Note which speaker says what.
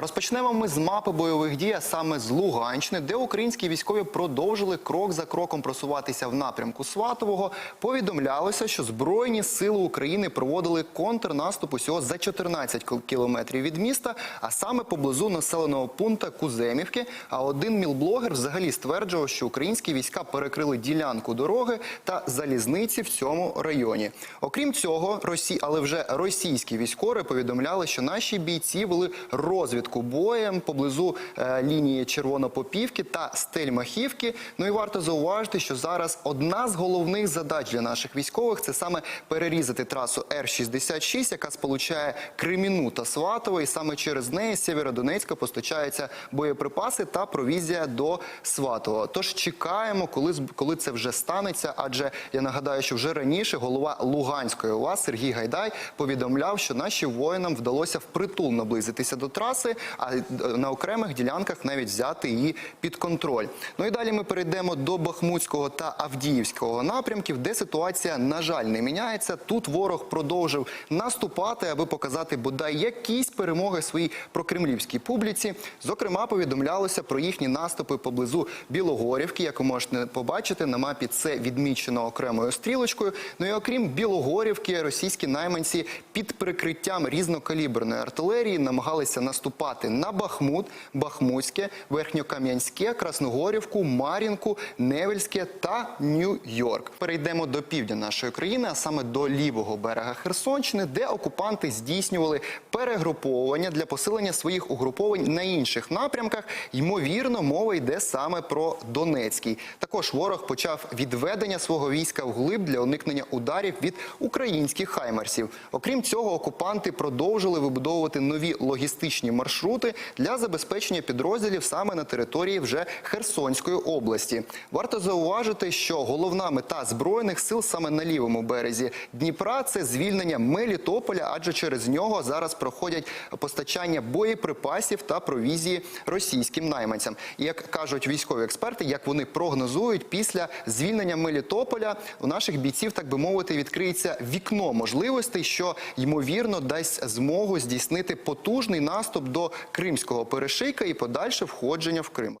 Speaker 1: Розпочнемо ми з мапи бойових дій, а саме з Луганщини, де українські військові продовжили крок за кроком просуватися в напрямку Сватового. Повідомлялося, що Збройні сили України проводили контрнаступ усього за 14 кілометрів від міста, а саме поблизу населеного пункту Куземівки. А один мілблогер взагалі стверджував, що українські війська перекрили ділянку дороги та залізниці в цьому районі. Окрім цього, Росі... але вже російські військові повідомляли, що наші бійці вели розвідку боєм поблизу е, лінії Червонопопівки та Стельмахівки. Ну і варто зауважити, що зараз одна з головних задач для наших військових це саме перерізати трасу Р-66, яка сполучає Креміну та Сватово, і саме через неї з Сєвєродонецька постачаються боєприпаси та провізія до Сватова. Тож чекаємо, коли коли це вже станеться. Адже я нагадаю, що вже раніше голова Луганської ОВА Сергій Гайдай повідомляв, що нашим воїнам вдалося впритул наблизитися до траси, а е, на окремих ділянках навіть взяти її під контроль. Ну і далі ми перейдемо до Бахмутського та Авдіївського напрямків, де ситуація, на жаль, не міняється. Тут ворог продовжив наступати, аби показати бодай якісь перемоги своїй прокремлівській публіці. Зокрема, повідомлялося про їхні наступи поблизу Білогорівки. Як можете побачити на мапі, це відмічено окремою стрілочкою. Ну і окрім Білогорівки, російські найманці під прикриттям різнокаліберної артилерії намагалися наступати на Бахмут, Бахмутське, Верхньокам'янське, Красногорівку, Мар'їнку, Невельське та Нью-Йорк. Перейдемо до півдня нашої країни, а саме до лівого берега Херсонщини, де окупанти здійснювали перегруповування для посилення своїх угруповань на інших напрямках. Ймовірно, мова йде саме про Донецький. Також ворог почав відведення свого війська вглиб для уникнення ударів від українських хаймарсів. Окрім цього, окупанти продовжили вибудовувати нові логістичні маршрути для забезпечення підрозділів саме на території вже Херсонської області. Варто зауважити, що головна мета збройних сил саме на лівому березі Дніпра це звільнення Мелітополя, адже через нього зараз проходять постачання боєприпасів та провізії російським найманцям. Як кажуть військові експерти, як вони прогнозують, після звільнення Мелітополя у наших бійців, так би мовити, відкриється вікно можливостей, що ймовірно дасть змогу здійснити потужний наступ до кримського перешийка і подальше входження в Крим.